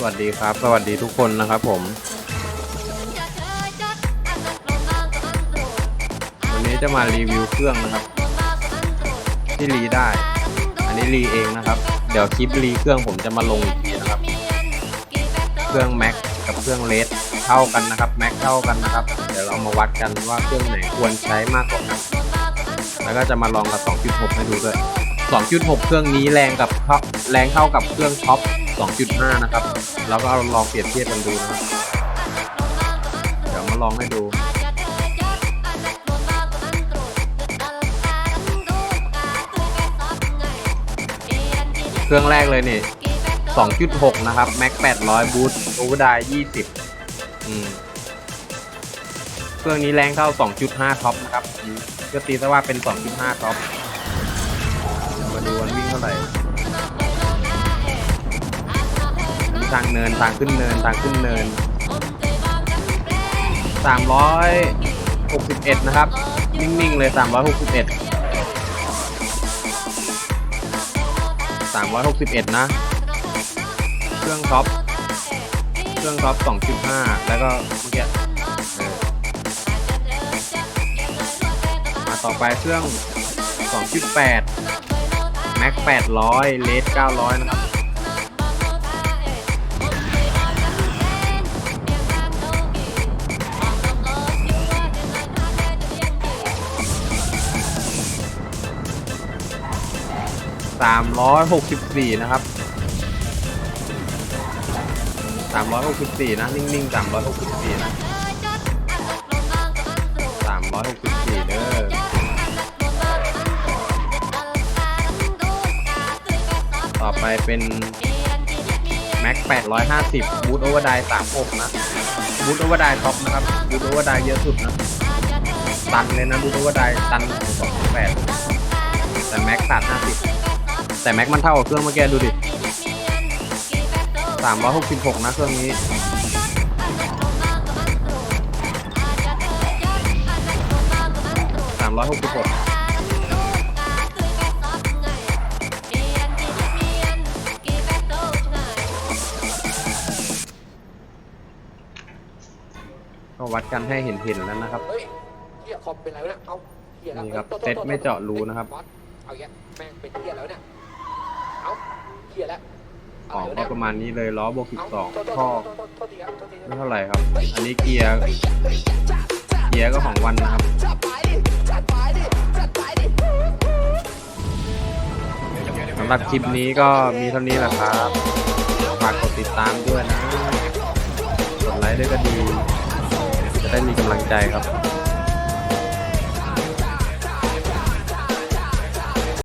สวัสดีครับ สวัสดีทุกคนนะครับผม วันนี้จะมารีวิวเครื่องนะครับ ที่รีได้ อันนี้รีเองนะครับ เดี๋ยวคลิปรีเครื่องผมจะมาลงอีกทีนะครับ เครื่องแม็กกับเครื่องเลสเท่ากันนะครับแม็กเท่ากันนะครับ เดี๋ยวเรามาวัดกันว่าเครื่องไหนควรใช้มากกว่ากันแล้วก็จะมาลองกับ 2.6 ให้ดูด้วย 2.6 เครื่องนี้แรงกับเท่าแรงเท่ากับเครื่องท็อป 2.5 นะครับ แล้วก็เอาลองเปรียบเทียบกันดูนะครับ เดี๋ยวมาลองให้ดูเครื่องแรกเลยนี่ 2.6 นะครับ Max 800บูทโอเวอร์ได20 อืม เครื่องนี้แรงเท่า 2.5 ท็อปนะครับก็ตีซะว่าเป็น 2.5 ท็อป เดี๋ยวมาดูวันวิ่งเท่าไหร่ ทางเนินทางขึ้นเนินทางขึ้นเนิน 361 นะครับ นิ่ง ๆ เลย 361 361 นะ เครื่องท็อป เครื่องท็อป 2.5 แล้วก็เมื่อกี้มาต่อไปเครื่อง 2.8 Max 800 เลส900 นะครับ 364 นะครับ 364 นะ นิ่งๆ 364 นะ 364เด้อต่อไปเป็น Max 850 บูทโอเวอร์ได36 นะ บูทโอเวอร์ไดท็อปนะครับ บูทโอเวอร์ไดเยอะสุดนะ ตันเลยนะ บูทโอเวอร์ไดตันของ28 แต่ Max ขาด50 แต่ Max มันเท่ากับเครื่องเมื่อกี้ดูดิ366นะเครื่องนี้366ก็วัดกันให้เห็นเห็นๆแล้วนะครับ เฮ้ยเฮียคอมเป็นไรวะเนี่ย เอาเฮียแล้วนี่ครับอ้ยโทษเซ็ตโทษไม่โทษเจาะรูนะครับบอสเอาอย่างเงี้ยแม่งเป็นเฮียแล้วเนี่ยเอา เฮียแล้วของเาก็เดี๋ยวประมาณนี้เลยล้อบวกเอาโทษโทษ12โทท่อษโทษโทษโทษทีครับโทษทีคไม่รับเท่าไหร่ครับ อันนี้เกียร์เกียร์ก็ของวันนะครับจัดไปดิจัดไปดิจัดไปดิสำหรับคลิปนี้ก็มีเท่านี้แหละครับฝากกดติดตามด้วยนะ กดไลค์ด้วยก็ดี จะได้มีกำลังใจครับ